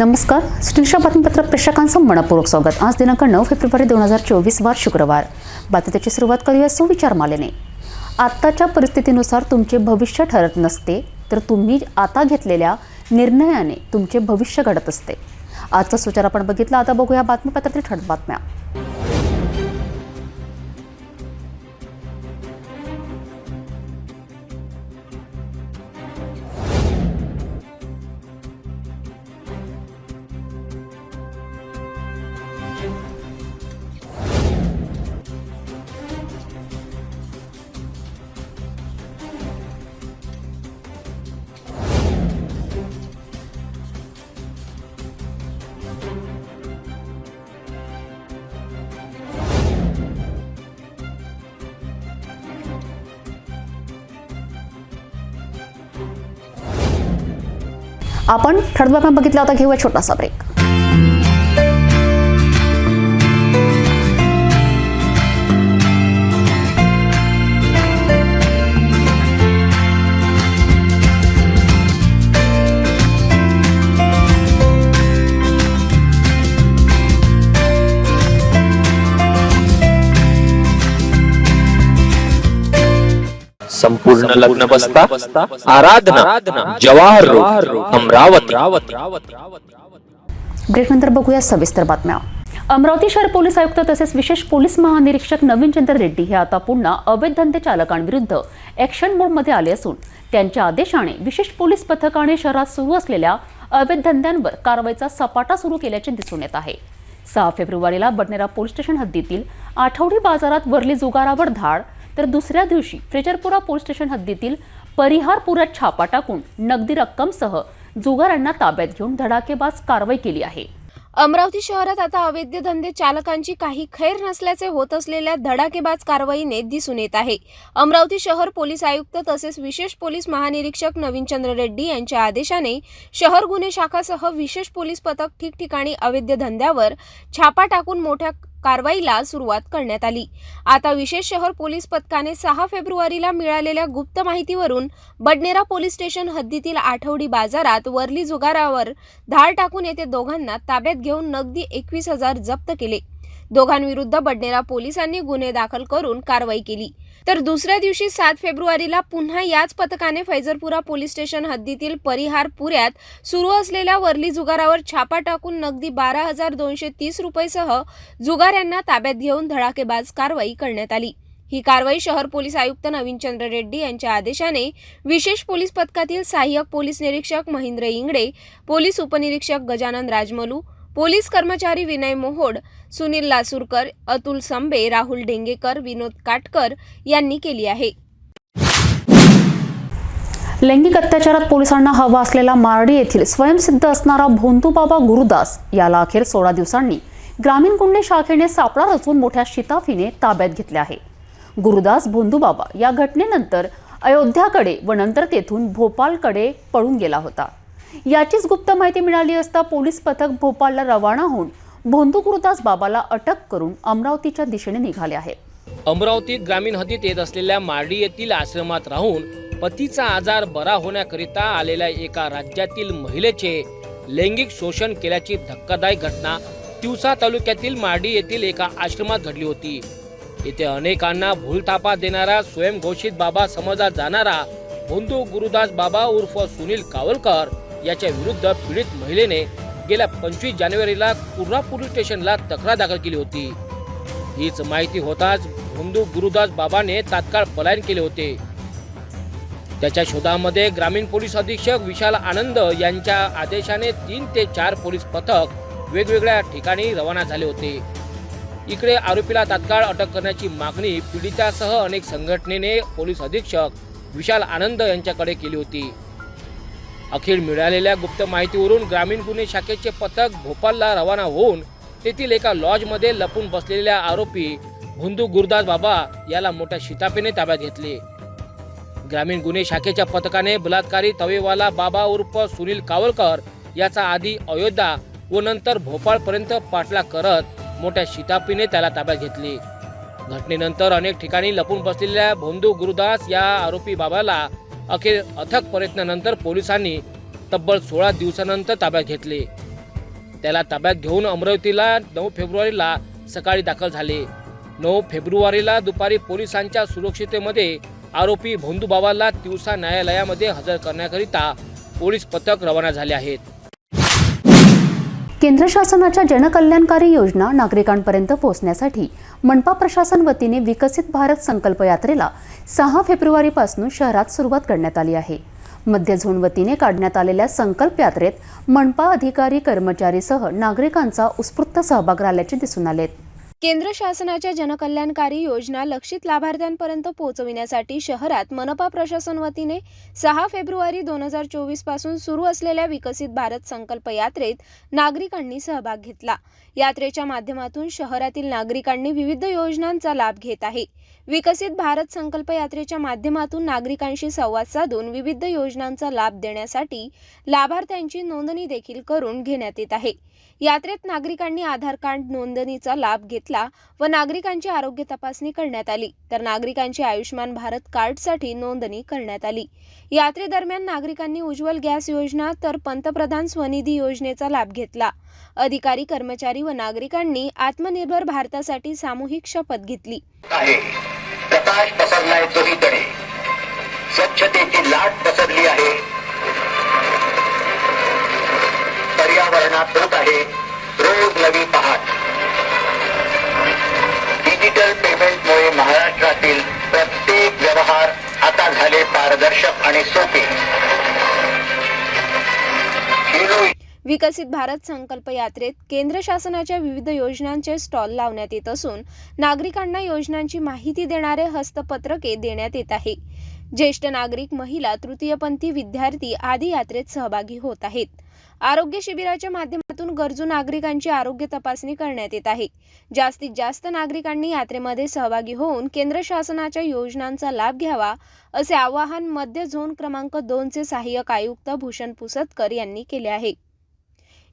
नमस्कार. स्टीलच्या बातमीपत्र प्रेक्षकांचं मनपूर्वक स्वागत. आज दिनांक नऊ फेब्रुवारी दोन हजार चोवीस वार शुक्रवार. बातमीची सुरुवात करूया सुविचार मालेने आत्ताच्या परिस्थितीनुसार तुमचे भविष्य ठरत नसते तर तुम्ही आता घेतलेल्या निर्णयाने तुमचे भविष्य घडत असते. आजचा सुचार आपण बघितला. आता बघूया बातमीपत्रातील ठळक बातम्या. आपण ठळक बातम्या बघितल्या होता घेऊया छोटासा ब्रेक संपूर्ण लग्न बसता? आराधना? जवाहर अमरावती. ब्रेकनंतर बघूया सविस्तर बातम्या. अमरावती शहर पोलीस आयुक्त तसेच विशेष पोलीस महानिरीक्षक नवीन चंद्र रेड्डी हे आता पुन्हा अवैध धंदे चालकांविरुद्ध ॲक्शन मोडमध्ये आले असून त्यांच्या आदेशाने विशेष पोलीस पथकाने शहरात सुरू असलेल्या अवैध धंद्यांवर कारवाईचा सपाटा सुरू केल्याचे दिसून येत आहे. सहा फेब्रुवारीला बडनेरा पोलीस स्टेशन हद्दीतील आठवडी बाजारात वरली जुगारावर धाड तर दुसऱ्या दिवशी फ्रेजरपुरा पोलीस स्टेशन हद्दीतील परिहारपुरात छापा टाकून नगदी रक्कमसह जुगारांना ताब्यात घेऊन धडाकेबाज कारवाई केली आहे. अमरावती शहरात आता अवैध धंदे चालकांची काही खैर नसल्याचे होत असलेल्या धडाकेबाज कारवाईने दिसून येत आहे. अमरावती शहर पोलीस आयुक्त तसेच विशेष पोलीस महानिरीक्षक नवीनचंद्र रेड्डी यांच्या आदेशाने शहर गुन्हे शाखासह विशेष पोलीस पथक ठिकठिकाणी अवैध धंद्यावर छापा टाकून मोठ्या कारवाईला सुरुवात करण्यात आली. आता विशेष शहर पोलीस पथकाने सहा फेब्रुवारीला मिळालेल्या गुप्त माहितीवरून बडनेरा पोलीस स्टेशन हद्दीतील आठवडी बाजारात वरली जुगारावर धाड टाकून येथे दोघांना ताब्यात घेऊन नगदी एकवीस हजार जप्त केले. दोघांविरुद्ध बडनेरा पोलिसांनी गुन्हे दाखल करून कारवाई केली. तर दुसऱ्या दिवशी सात फेब्रुवारीला पुन्हा याच पथकाने फैजरपुरा पोलीस स्टेशन हद्दीतील परिहार पुऱ्यात सुरू असलेल्या वरली जुगारावर छापा टाकून नगदी बारा हजार दोनशे तीस रुपयेसह जुगाऱ्यांना ताब्यात घेऊन धडाकेबाज कारवाई करण्यात आली. ही कारवाई शहर पोलीस आयुक्त नवीनचंद्र रेड्डी यांच्या आदेशाने विशेष पोलीस पथकातील सहाय्यक पोलीस निरीक्षक महेंद्र इंगडे पोलीस उपनिरीक्षक गजानन राजमलू पोलीस कर्मचारी विनय मोहोड सुनील लासूरकर अतुल संबे राहुल ढेंगेकर विनोद काटकर यांनी केली आहे. लैंगिक अत्याचारात पोलिसांना हवा असलेला मारडी येथील स्वयंसिद्ध असणारा भोंतूबाबा गुरुदास याला अखेर सोळा दिवसांनी ग्रामीण गुन्हे शाखेने सापळा रचून मोठ्या शिताफीने ताब्यात घेतले आहे. गुरुदास भोंदूबाबा या घटनेनंतर अयोध्याकडे व नंतर तेथून भोपाळकडे पळून गेला होता. याचीच गुप्त माहिती मिळाली असता पोलीस पथक भोपाळला रवाना होऊन भोंदू गुरुदास बाबाला अटक करून अमरावतीच्या दिशेने निघाले आहे. अमरावती ग्रामीण हद्दीत येत असलेल्या मार्डी येथील आश्रमात राहून पतीचा आजार बरा होण्याकरिता आलेल्या एका राज्यातील महिलेचे लैंगिक शोषण केल्याची धक्कादायक घटना तिवसा तालुक्यातील मार्डी येथील एका आश्रमात घडली होती. येथे अनेकांना भूलथापा देणारा स्वयंघोषित बाबा समजला जाणारा भोंदू गुरुदास बाबा उर्फ सुनील कावलकर याच्या विरुद्ध पीडित महिलेने गेल्या पंचवीस जानेवारीला कुर्रा पोलीस स्टेशनला तक्रार दाखल केली होती. हीच माहिती होताच भोंदू गुरुदास बाबाने तात्काळ पलायन केले होते. त्याच्या शोधामध्ये ग्रामीण पोलीस अधीक्षक विशाल आनंद यांच्या आदेशाने तीन ते चार पोलीस पथक वेगवेगळ्या ठिकाणी रवाना झाले होते. इकडे आरोपीला तात्काळ अटक करण्याची मागणी पीडितासह अनेक संघटनेने पोलीस अधीक्षक विशाल आनंद यांच्याकडे केली होती. अखेर मिळालेल्या गुप्त माहितीवरून ग्रामीण गुन्हे शाखेचे पथक भोपालला रवाना होऊन तेथील एका लॉजमध्ये लपून बसलेल्या आरोपी भुंदू गुरुदास बाबा याला मोठ्या शितापीने ताब्यात घेतले. ग्रामीण गुन्हे शाखेच्या पथकाने बलात्कारी तवेवाला बाबा उर्फ सुनील कावलकर याचा आधी अयोध्या व नंतर भोपाळपर्यंत पाठला करत मोठ्या शितापीने त्याला ताब्यात घेतले. घटनेनंतर अनेक ठिकाणी लपून बसलेल्या भोंदू गुरुदास या आरोपी बाबाला अखेर अथक प्रयत्नानंतर पोलिसांनी तब्बल सोळा दिवसानंतर ताब्यात घेतले. त्याला ताब्यात घेऊन अमरावतीला नऊ फेब्रुवारीला सकाळी दाखल झाले. नऊ फेब्रुवारीला दुपारी पोलिसांच्या सुरक्षितेमध्ये आरोपी भोंदूबाबाला तिवसा न्यायालयामध्ये हजर करण्याकरिता पोलीस पथक रवाना झाले आहेत. केंद्र शासनाच्या जनकल्याणकारी योजना नागरिकांपर्यंत पोहोचण्यासाठी मनपा प्रशासन वतीने विकसित भारत संकल्प यात्रेला सहा फेब्रुवारीपासून शहरात सुरुवात करण्यात आली आहे. मध्य झोन वतीने काढण्यात आलेल्या संकल्प यात्रेत मनपा अधिकारी कर्मचारीसह नागरिकांचा उत्स्फूर्त सहभाग राहिल्याचे दिसून आलेत. केंद्र शासनाच्या जनकल्याणकारी योजना लक्षित लाभार्थ्यांपर्यंत पोहोचविण्यासाठी शहरात मनपा प्रशासन वतीने सहा फेब्रुवारी दोन हजार चोवीसपासून सुरू असलेल्या विकसित भारत संकल्प यात्रेत नागरिकांनी सहभाग घेतला. यात्रेच्या माध्यमातून शहरातील नागरिकांनी विविध योजनांचा लाभ घेत आहे. विकसित भारत संकल्प यात्रेच्या माध्यमातून नागरिकांशी संवाद साधून विविध योजनांचा लाभ देण्यासाठी लाभार्थ्यांची नोंदणी देखील करून घेण्यात येत आहे. यात्रेत नागरिकांनी आधार कार्ड नोंदणीचा लाभ घेतला व नागरिकांची आरोग्य तपासणी करण्यात आली. तर नागरिकांची आयुष्यमान भारत कार्डसाठी नोंदणी करण्यात आली. यात्रेदरम्यान नागरिकांनी उज्ज्वल गॅस योजना तर पंतप्रधान स्वनिधी योजनेचा लाभ घेतला. अधिकारी कर्मचारी व नागरिकांनी आत्मनिर्भर भारतासाठी सामूहिक शपथ घेतली. प्रकाश पसरलाय स्वच्छतेची लाट पसरली आहे. पर्यावरणात होत आहे. रोज नवी पहाट. डिजिटल पेमेंटमुळे महाराष्ट्रातील प्रत्येक व्यवहार आता झाले पारदर्शक आणि सोपे. विकसित भारत संकल्प यात्रेत केंद्र शासनाच्या विविध योजनांचे स्टॉल लावण्यात येत असून नागरिकांना योजनांची माहिती देणारे हस्तपत्रके देण्यात येत आहे. ज्येष्ठ नागरिक महिला तृतीयपंथी विद्यार्थी आदी यात्रेत सहभागी होत आहेत. आरोग्य शिबिराच्या माध्यमातून गरजू नागरिकांची आरोग्य तपासणी करण्यात येत आहे. जास्तीत जास्त नागरिकांनी यात्रेमध्ये सहभागी होऊन केंद्र शासनाच्या योजनांचा लाभ घ्यावा असे आवाहन मध्य झोन क्रमांक दोनचे सहाय्यक आयुक्त भूषण पुसतकर यांनी केले आहे.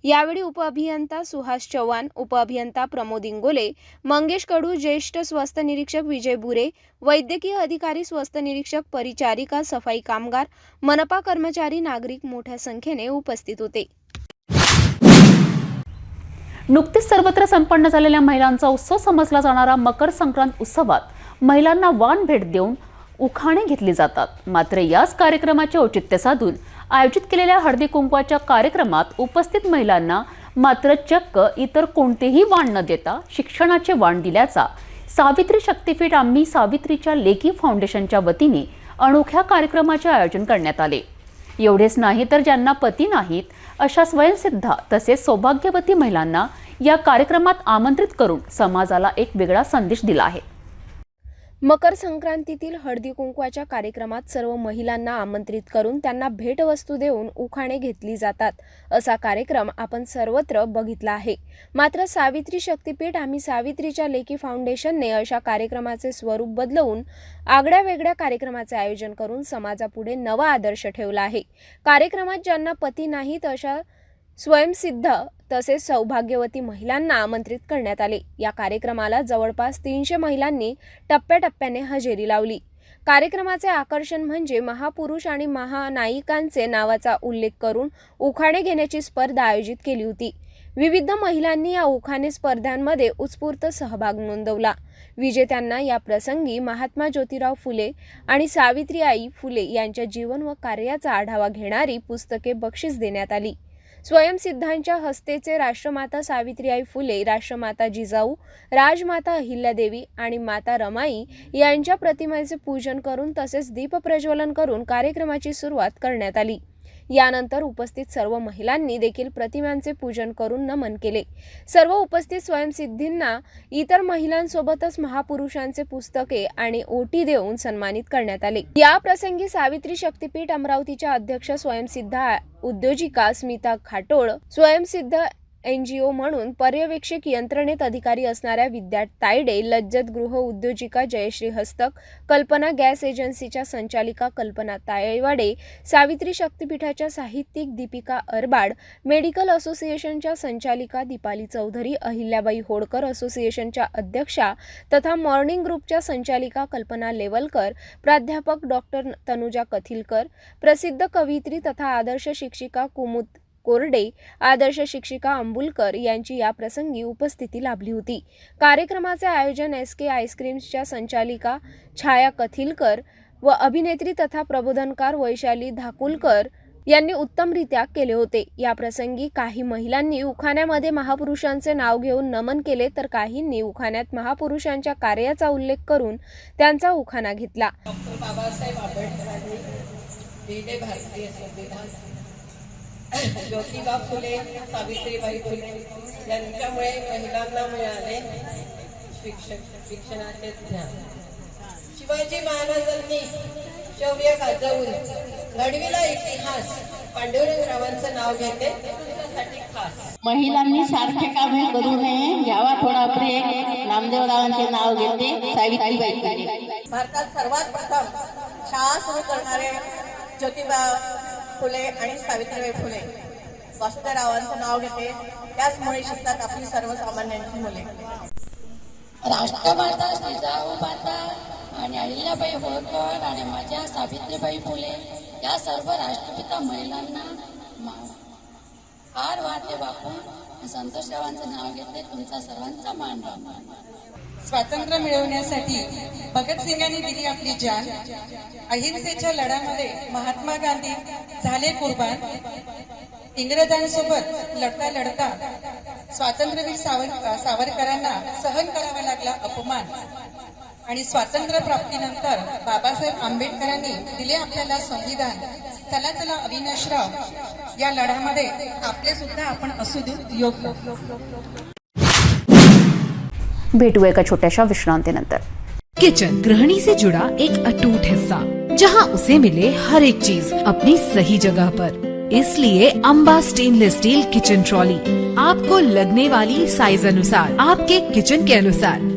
यावेळी उपअभियंता सुहास चव्हाण उपअभियंता प्रमोद इंगोले मंगेश कडू ज्येष्ठ स्वस्त निरीक्षक विजय बुरे वैद्यकीय अधिकारी स्वस्त निरीक्षक परिचारिका सफाई कामगार मनपा कर्मचारी नागरिक मोठ्या संख्येने उपस्थित होते. नुकतीच सर्वत्र संपन्न झालेल्या महिलांचा उत्सव समजला जाणारा मकर संक्रांत उत्सवात महिलांना वाण भेट देऊन उखाणे घेतली जातात. मात्र याच कार्यक्रमाचे औचित्य साधून आयोजित केलेल्या हळदी कुंकवाच्या कार्यक्रमात उपस्थित महिलांना मात्र चक्क इतर कोणतेही वाण न देता शिक्षणाचे वाण दिल्याचा सावित्री शक्तीपीठ आम्ही सावित्रीच्या लेखी फाउंडेशनच्या वतीने अनोख्या कार्यक्रमाचे आयोजन करण्यात आले. एवढेच नाही तर ज्यांना पती नाहीत अशा स्वयंसिद्धा तसेच सौभाग्यवती महिलांना या कार्यक्रमात आमंत्रित करून समाजाला एक वेगळा संदेश दिला आहे. मकर संक्रांतीतील हळदी कुंकवाच्या कार्यक्रमात सर्व महिलांना आमंत्रित करून त्यांना भेटवस्तू देऊन उखाणे घेतली जातात. असा कार्यक्रम आपण सर्वत्र बघितला आहे. मात्र सावित्री शक्तीपीठ आम्ही सावित्रीच्या लेखी फाउंडेशनने अशा कार्यक्रमाचे स्वरूप बदलवून आगड्या वेगळ्या कार्यक्रमाचे आयोजन करून समाजापुढे नवा आदर्श ठेवला आहे. कार्यक्रमात ज्यांना पती नाहीत अशा स्वयंसिद्ध तसेच सौभाग्यवती महिलांना आमंत्रित करण्यात आले. या कार्यक्रमाला जवळपास तीनशे महिलांनी टप्प्याटप्प्याने हजेरी लावली. कार्यक्रमाचे आकर्षण म्हणजे महापुरुष आणि महानायिकांचे नावाचा उल्लेख करून उखाणे घेण्याची स्पर्धा आयोजित केली होती. विविध महिलांनी या उखाणे स्पर्धांमध्ये उत्स्फूर्त सहभाग नोंदवला. विजेत्यांना या प्रसंगी महात्मा ज्योतिराव फुले आणि सावित्रीआई फुले यांच्या जीवन व कार्याचा आढावा घेणारी पुस्तके बक्षीस देण्यात आली. स्वयंसिद्धांच्या हस्तेचे राष्ट्रमाता सावित्रीबाई फुले राष्ट्रमाता जिजाऊ राजमाता अहिल्यादेवी आणि माता रमाई यांच्या प्रतिमेचे पूजन करून तसेच दीपप्रज्वलन करून कार्यक्रमाची सुरुवात करण्यात आली. यानंतर उपस्थित सर्व महिलांनी देखील प्रतिमांचे पूजन करून नमन केले. सर्व उपस्थित स्वयंसिद्धींना इतर महिलांसोबतच महापुरुषांचे पुस्तके आणि ओटी देऊन सन्मानित करण्यात आले. या प्रसंगी सावित्री शक्तीपीठ अमरावतीच्या अध्यक्ष स्वयंसिद्ध उद्योजिका स्मिता खाटोळ स्वयंसिद्ध एन जी ओ म्हणून पर्यवेक्षक यंत्रणेत अधिकारी असणाऱ्या विद्या तायडे लज्जत गृह उद्योजिका जयश्री हस्तक कल्पना गॅस एजन्सीच्या संचालिका कल्पना तायवाडे सावित्री शक्तीपीठाच्या साहित्यिक दीपिका अरबाड मेडिकल असोसिएशनच्या संचालिका दीपाली चौधरी अहिल्याबाई होडकर असोसिएशनच्या अध्यक्षा तथा मॉर्निंग ग्रुपच्या संचालिका कल्पना लेवलकर प्राध्यापक डॉक्टर तनुजा कथिलकर प्रसिद्ध कवयित्री तथा आदर्श शिक्षिका कुमुद कोरडे आदर्श शिक्षिका अंबुलकर यांची या प्रसंगी उपस्थिती लाभली होती. कार्यक्रमाचे आयोजन एस के आईस्क्रीम्सच्या संचालिका छाया कथिलकर व अभिनेत्री तथा प्रबोधनकार वैशाली धाकुलकर यांनी उत्तमरित्या केले होते. या प्रसंगी काही महिलांनी उखाण्यामध्ये महापुरुषांचे नाव घेऊन नमन केले तर काहींनी उखाण्यात महापुरुषांच्या कार्याचा उल्लेख करून त्यांचा उखाणा घेतला. डॉक्टर बाबासाहेब आंबेडकरांनी भारतीय संविधान ज्योतिबा फुले सावित्रीबाई फुले. यांच्यामुळे महिलांना मिळाले शिक्षक शिक्षणाचे ज्ञान. शिवाजी महाराजांनी शौर्य गाजवून घडविला इतिहास पांडुरंगरावांचं नाव घेते तुमच्यासाठी खास. महिलांनी सारखे कामे करू नये घ्यावा थोडा ब्रेक नामदेवरावांचे नाव घेते सावित्रीबाई फुले. भारतात सर्वात प्रथम शाळा सुरू करणारे ज्योतिबा फुले आणि सावित्रीबाई फुले. वासुदेवरावांचं नाव घेते. त्याचमुळे शिकतात आपली सर्वसामान्यांची मुले. राष्ट्रमाता जिजाऊमाता आणि अहिल्याबाई होळकर आणि माझ्या सावित्रीबाई फुले या सर्व राष्ट्रपिता महिलांना हार वाटे वापरून संतोषरावांचं नाव घेते. तुमचा सर्वांचा मान स्वातंत्र्य मिळवण्यासाठी भगतसिंगांनी दिली आपली जान. अहिंसेच्या लढ्यामध्ये महात्मा गांधी झाले कुर्बान. इंग्रजांसोबत लढता लढता स्वातंत्र्यवीर सावर सावरकरांना सहन करावा लागला अपमान. आणि स्वातंत्र्य प्राप्तीनंतर बाबासाहेब आंबेडकरांनी दिले आपल्याला संविधान. चला चला अविनाशराव या लढ्यामध्ये आपले सुद्धा आपण असू देऊ योग्य. भेटू एका छोट्याशा विश्रांतीनंतर. किचन गृहिणी से जुड़ा एक अटूट हिस्सा. जहाँ उसे मिले हर एक चीज़ अपनी सही जगह पर। इसलिए Amba stainless steel kitchen trolley आपको लगने वाली साइज़ अनुसार, आपके किचन के अनुसार।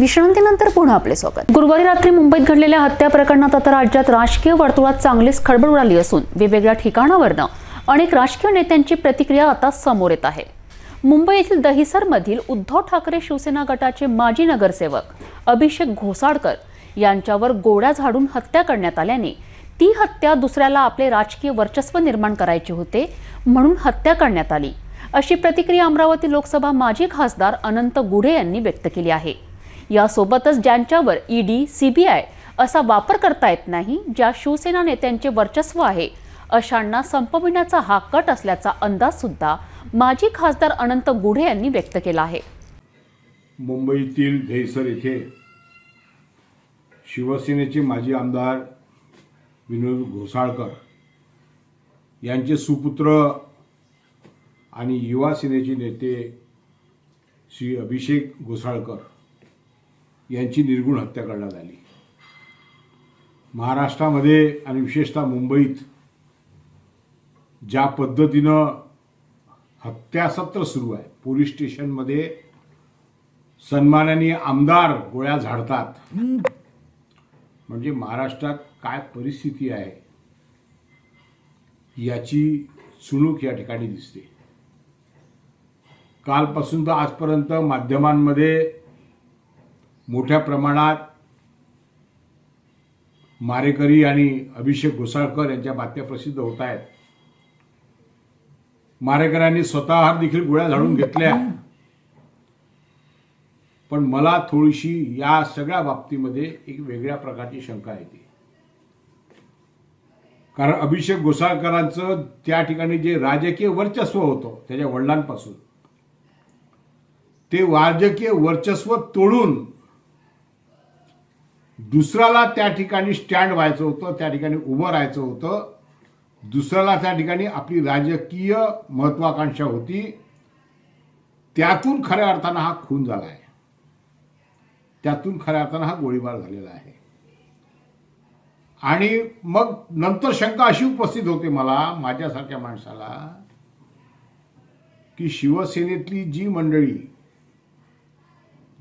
विश्रांतीनंतर पुन्हा आपले स्वागत. गुरुवारी रात्री मुंबईत घडलेल्या हत्या प्रकरणात आता राज्यात राजकीय वर्तुळात चांगलीच खळबळ उडाली असून वेगवेगळ्या ठिकाणावरनं अनेक राजकीय नेत्यांची प्रतिक्रिया आता समोर येत आहे. मुंबई येथील दहिसरमधील उद्धव ठाकरे शिवसेना गटाचे माजी नगरसेवक अभिषेक घोसाळकर यांच्यावर गोळ्या झाडून हत्या करण्यात आल्याने ती हत्या दुसऱ्याला आपले राजकीय वर्चस्व निर्माण करायचे होते म्हणून हत्या करण्यात आली अशी प्रतिक्रिया अमरावती लोकसभा माजी खासदार अनंत गुढे यांनी व्यक्त केली आहे. यासोबतच ज्यांच्यावर ईडी सीबीआय असा वापर करता येत नाही ज्या शिवसेना नेत्यांचे वर्चस्व आहे अशांना संपविण्याचा हा कट असल्याचा अंदाज सुद्धा माजी खासदार अनंत गुढे यांनी व्यक्त केला आहे. मुंबईतील धैसर येथे शिवसेनेचे माजी आमदार विनोद घोसाळकर यांचे सुपुत्र आणि युवा सेनेचे नेते श्री अभिषेक घोसाळकर यांची निर्गुण हत्या करण्यात आली. महाराष्ट्रामध्ये आणि विशेषतः मुंबईत ज्या पद्धतीनं हत्यासत्र सुरू आहे पोलीस स्टेशनमध्ये सन्मानाने आमदार गोळ्या झाडतात. म्हणजे महाराष्ट्रात काय परिस्थिती आहे याची चुणूक या ठिकाणी दिसते. कालपासून तर आजपर्यंत माध्यमांमध्ये मोठ्या प्रमाणात मारेकरी आणि अभिषेक घोसाळकर यांच्या बातम्या प्रसिद्ध होत आहेत. मारेकऱ्यांनी स्वतः देखील गोळ्या झाडून घेतल्या. पण मला थोडीशी या सगळ्या बाबतीमध्ये एक वेगळ्या प्रकारची शंका येते. कारण अभिषेक घोसाळकरांचं त्या ठिकाणी जे राजकीय वर्चस्व होतं त्याच्या वडिलांपासून ते राजकीय वर्चस्व तोडून दुसऱ्याला त्या ठिकाणी स्टँड व्हायचं होतं त्या ठिकाणी उभं राहायचं होतं. दुसऱ्याला त्या ठिकाणी आपली राजकीय महत्वाकांक्षा होती. त्यातून खऱ्या अर्थानं हा खून झाला आहे. त्यातून खऱ्या अर्थानं हा गोळीबार झालेला आहे. आणि मग नंतर शंका अशी उपस्थित होते मला माझ्यासारख्या माणसाला की शिवसेनेतली जी मंडळी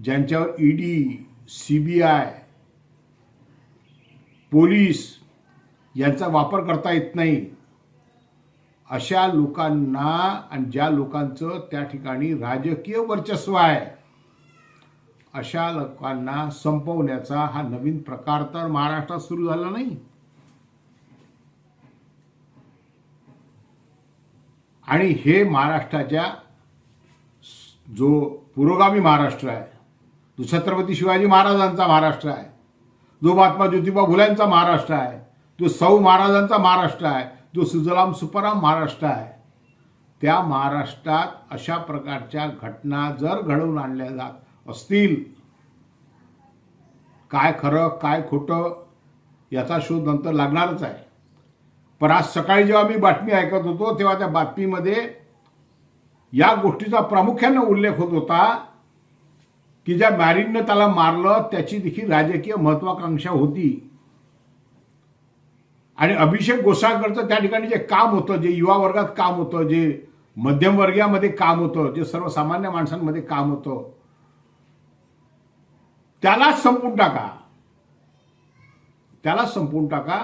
ज्यांच्यावर ईडी सीबीआय पोलीस यांचा वापर करता येत नाही. अशा लोकांना आणि ज्या लोकांचं त्या ठिकाणी राजकीय वर्चस्व आहे अशा लोकांना संपवण्याचा हा नवीन प्रकार तर महाराष्ट्रात सुरू झाला नाही. आणि हे महाराष्ट्राच्या जो पुरोगामी महाराष्ट्र आहे जो छत्रपती शिवाजी महाराजांचा महाराष्ट्र आहे जो महात्मा ज्योतिबा फुल्यांचा महाराष्ट्र आहे जो सौ महाराजांचा महाराष्ट्र आहे जो सुजलाम सुपराम महाराष्ट्र आहे त्या महाराष्ट्रात अशा प्रकारच्या घटना जर घडवून आणल्या जात असतील काय खरं काय खोटं याचा शोध नंतर लागणारच आहे. पण आज सकाळी जेव्हा मी बातमी ऐकत होतो तेव्हा त्या बातमीमध्ये या गोष्टीचा प्रामुख्यानं उल्लेख होत होता की ज्या मॅरिननं त्याला मारलं त्याची देखील राजकीय महत्वाकांक्षा होती. आणि अभिषेक गोसाळकरचं त्या ठिकाणी जे काम होतं जे युवा वर्गात काम होतं जे मध्यमवर्गीयामध्ये काम होतं जे सर्वसामान्य माणसांमध्ये काम होतं त्यालाच संपून टाका. त्यालाच संपून टाका.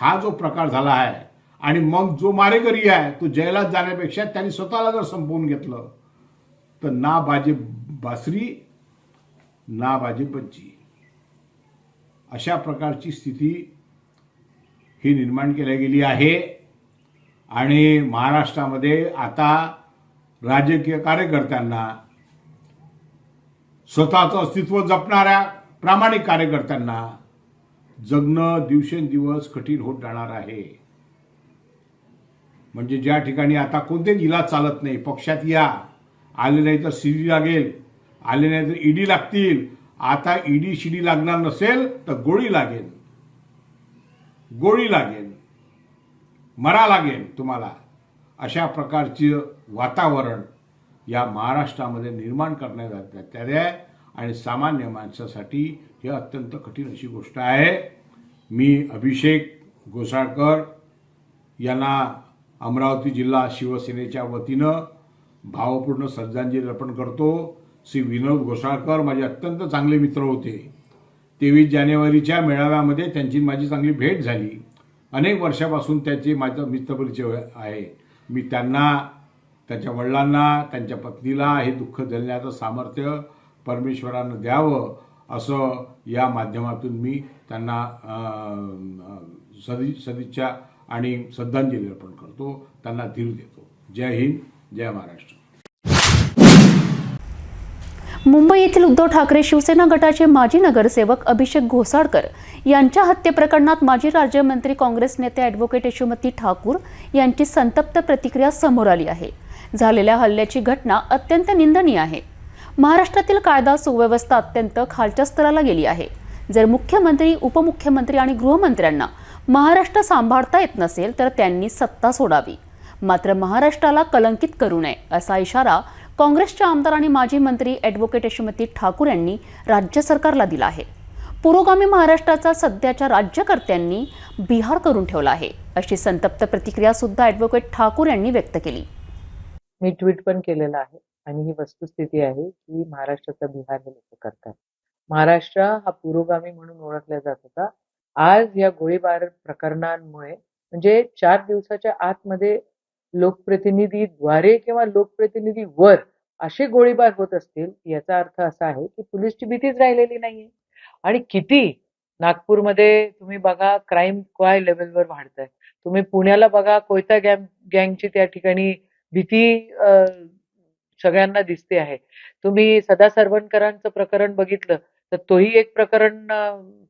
हा जो प्रकार झाला आहे आणि मग जो मारेकरी आहे तो जैलात जाण्यापेक्षा त्यांनी स्वतःला जर संपवून घेतलं तर ना बाजे बासरी ना बाजे अशा प्रकारची स्थिती ही निर्माण केल्या गेली आहे आणि महाराष्ट्रामध्ये आता राजकीय कार्यकर्त्यांना स्वतःचं अस्तित्व जपणाऱ्या प्रामाणिक कार्यकर्त्यांना जगणं दिवसेंदिवस कठीण होत जाणार आहे. म्हणजे ज्या ठिकाणी आता कोणते इलाज चालत नाही पक्षात या आले नाही तर सीडी लागेल आले नाही तर ईडी लागतील. आता ईडी शिडी लागणार नसेल तर गोळी लागेल. गोळी लागेल. मरा लागेल तुम्हाला. अशा प्रकारचे वातावरण या महाराष्ट्रामध्ये निर्माण करण्यात येत आहे. आणि सामान्य माणसासाठी ही अत्यंत कठीण अशी गोष्ट आहे. मी अभिषेक गोसाळकर यांना अमरावती जिल्हा शिवसेनेच्या वतीनं भावपूर्ण श्रद्धांजली अर्पण करतो. श्री विनोद घोसाळकर माझे अत्यंत चांगले मित्र होते. तेवीस जानेवारीच्या मेळाव्यामध्ये त्यांची माझी चांगली भेट झाली. अनेक वर्षापासून त्याचे माझा मित्रपरिचय आहे. मी त्यांना त्याच्या वडिलांना त्यांच्या पत्नीला हे दुःख झेलण्याचं सामर्थ्य परमेश्वरानं द्यावं असं या माध्यमातून मी त्यांना सदी सदिच्छा आणि श्रद्धांजली अर्पण करतो. त्यांना धीर देतो. जय हिंद जय महाराष्ट्र. मुंबई येथील उद्धव ठाकरे शिवसेना गटाचे माजी नगरसेवक अभिषेक घोसाळकर यांच्या हत्येप्रकरणात माजी राज्यमंत्री काँग्रेस नेते ॲडव्होकेट यशोमती ठाकूर यांची संतप्त प्रतिक्रिया समोर आली आहे. झालेल्या हल्ल्याची घटना अत्यंत निंदनीय आहे. महाराष्ट्रातील कायदा सुव्यवस्था अत्यंत खालच्या स्तराला गेली आहे. जर मुख्यमंत्री उपमुख्यमंत्री आणि गृहमंत्र्यांना महाराष्ट्र सांभाळता येत नसेल तर त्यांनी सत्ता सोडावी. मात्र महाराष्ट्राला कलंकित करू नये असा इशारा काँग्रेसच्या आमदार आणि माजी मंत्री ॲडव्होकेट यशोमती ठाकूर यांनी राज्य सरकारला दिला आहे. पुरोगामी महाराष्ट्राचा सध्याच्या राज्यकर्त्यांनी बिहार करून ठेवला आहे अशी संतप्त प्रतिक्रिया सुद्धा ॲडव्होकेट ठाकूर यांनी व्यक्त केली. मी ट्विट पण केलेलं आहे आणि ही वस्तुस्थिती आहे की महाराष्ट्राचा बिहार हे लोक करतात. महाराष्ट्र हा पुरोगामी म्हणून ओळखला जात होता. आज या गोळीबार प्रकरणांमुळे म्हणजे चार दिवसाच्या आतमध्ये लोकप्रतिनिधीद्वारे किंवा लोकप्रतिनिधीवर असे गोळीबार होत असतील याचा अर्थ असा आहे की पोलीसची भीतीच राहिलेली नाहीये. आणि किती नागपूरमध्ये तुम्ही बघा क्राईम काय लेवलवर वाढत आहे तुम्ही पुण्याला बघा कोयता गँग गँगची त्या ठिकाणी भीती सगळ्यांना दिसते आहे. तुम्ही सदा सरवणकरांचं प्रकरण बघितलं तर तोही एक प्रकरण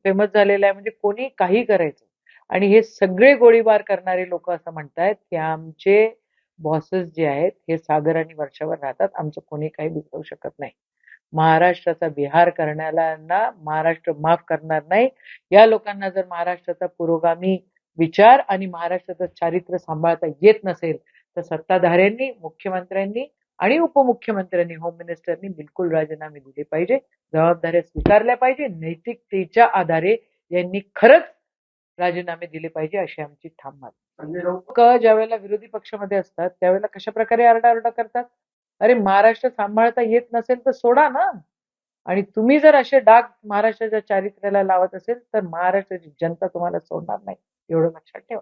फेमस झालेलं आहे. म्हणजे कोणी काही करायचं आणि हे सगळे गोळीबार करणारे लोक असं म्हणतायत की आमचे बॉसेस जे आहेत हे सागर आणि वर्षावर राहतात. आमचं कोणी काही बिघडवू शकत नाही. महाराष्ट्राचा बिहार करण्याला महाराष्ट्र माफ करणार नाही. या लोकांना जर महाराष्ट्राचा पुरोगामी विचार आणि महाराष्ट्राचं चारित्र्य सांभाळता येत नसेल तर सत्ताधाऱ्यांनी मुख्यमंत्र्यांनी आणि उपमुख्यमंत्र्यांनी होम मिनिस्टरनी बिलकुल राजीनामे दिले पाहिजे. जबाबदाऱ्या स्वीकारल्या पाहिजे. नैतिकतेच्या आधारे यांनी खरंच राजीनामे दिले पाहिजे अशी आमची ठाम मागणी. लोक ज्यावेळेला विरोधी पक्षामध्ये असतात त्यावेळेला कशा प्रकारे आरडाओरडा करतात? अरे महाराष्ट्र सांभाळता येत नसेल तर सोडा ना. आणि तुम्ही जर असे डाग महाराष्ट्राच्या चारित्र्याला लावत असेल तर महाराष्ट्राची जनता तुम्हाला सोडणार नाही. एवढं लक्षात ठेवा.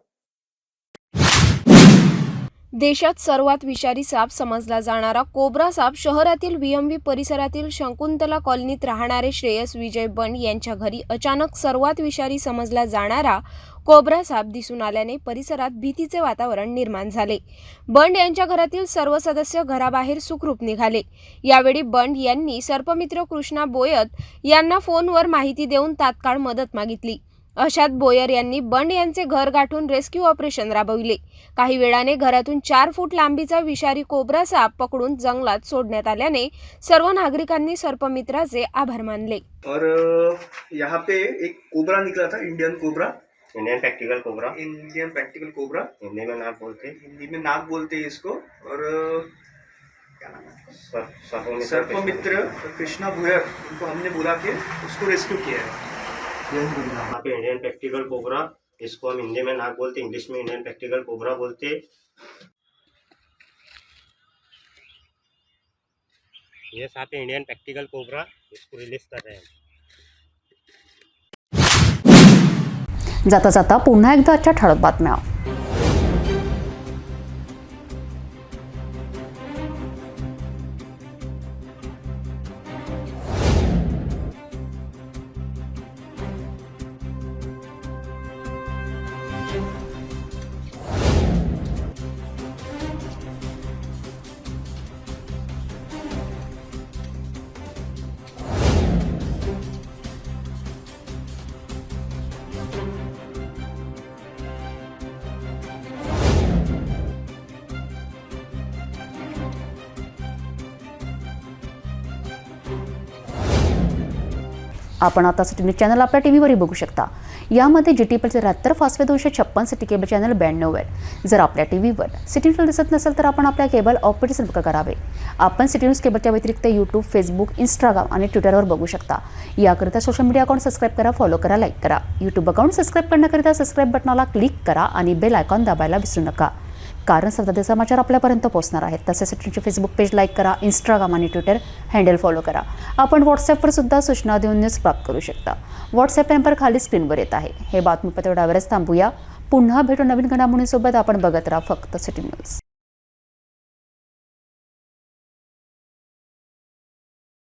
देशात सर्वात विषारी साप समजला जाणारा कोब्रा साप शहरातील व्हीएमव्ही परिसरातील शकुंतला कॉलनीत राहणारे श्रेयस विजय बंड यांच्या घरी अचानक सर्वात विषारी समजला जाणारा कोब्रा साप दिसून आल्याने परिसरात भीतीचे वातावरण निर्माण झाले. बंड यांच्या घरातील सर्व सदस्य घराबाहेर सुखरूप निघाले. यावेळी बंड यांनी सर्पमित्र कृष्णा बोयत यांना फोनवर माहिती देऊन तात्काळ मदत मागितली. अशात बोयर यांनी बंड यांचे घर गाठून रेस्क्यू ऑपरेशन राबविले. काही वेळाने घरातून चार फूट लांबीचा विषारी कोब्रा साप पकडून जंगलात सोडण्यात आल्याने सर्व नागरिकांनी सर्पमित्राचे आभार मानले. और यहाँ पे एक कोबरा निकला था Indian cobra. Indian practical cobra Indian practical cobra Hindi में नाम बोलते। हैं हिंदी में नाग बोलते हैं इसको और क्या नाम है? सर- सर्पमित्र सर्पमित्र कृष्णा। भुयर उनको हमने बुला के उसको रेस्क्यू किया है। यहाँ पे इंडियन प्रैक्टिकल कोबरा इसको हम हिंदी में नाग बोलते, इंग्लिश में इंडियन प्रैक्टिकल कोबरा बोलते। ये साथ ही इंडियन प्रैक्टिकल कोबरा इसको रिलीज़ कर रहे हैं। जाता जाता पुन्हा एकदा आजच्या ठळक बातम्या। आपण आता सिटी न्यूज चॅनल आपल्या टी व्हीवरही बघू शकता. यामध्ये जी टी पीचे त्र्याहत्तर फासवे दोनशे छप्पन सिटी केबल चॅनल ब्याण्णव आहे जर आपल्या टी व्हीवर सिटी न्यूज दिसत नसेल तर आपण आपल्या केबल ऑपरेटर संपर्क करावे. आपण सिटी न्यूज केबलच्या व्यतिरिक्त यूट्यूब फेसबुक इंस्टाग्राम आणि ट्विटरवर बघू शकता. याकरिता सोशल मीडिया अकाउंट सबस्क्राईब करा फॉलो करा लाईक करा. यूट्यूब अकाउंट सबस्क्राईब करण्याकरिता सबस्क्राईब बटनाला क्लिक करा आणि बेल आयकॉन दाबायला विसरू नका. कारण सध्याचे समाचार आपल्यापर्यंत पोहोचणार आहेत. तसेच सिटीचे फेसबुक पेज लाईक करा इंस्टाग्राम आणि ट्विटर हँडल फॉलो करा. आपण व्हॉट्सॲपवर सुद्धा सूचना देऊन न्यूज प्राप्त करू शकता. व्हॉट्सॲप नंबर खाली स्क्रीनवर येत आहे. हे बातमीपत्र एवढ्यावरच थांबूया. पुन्हा भेटू नवीन घडामोडींसोबत आपण बघत राहा फक्त सिटी न्यूज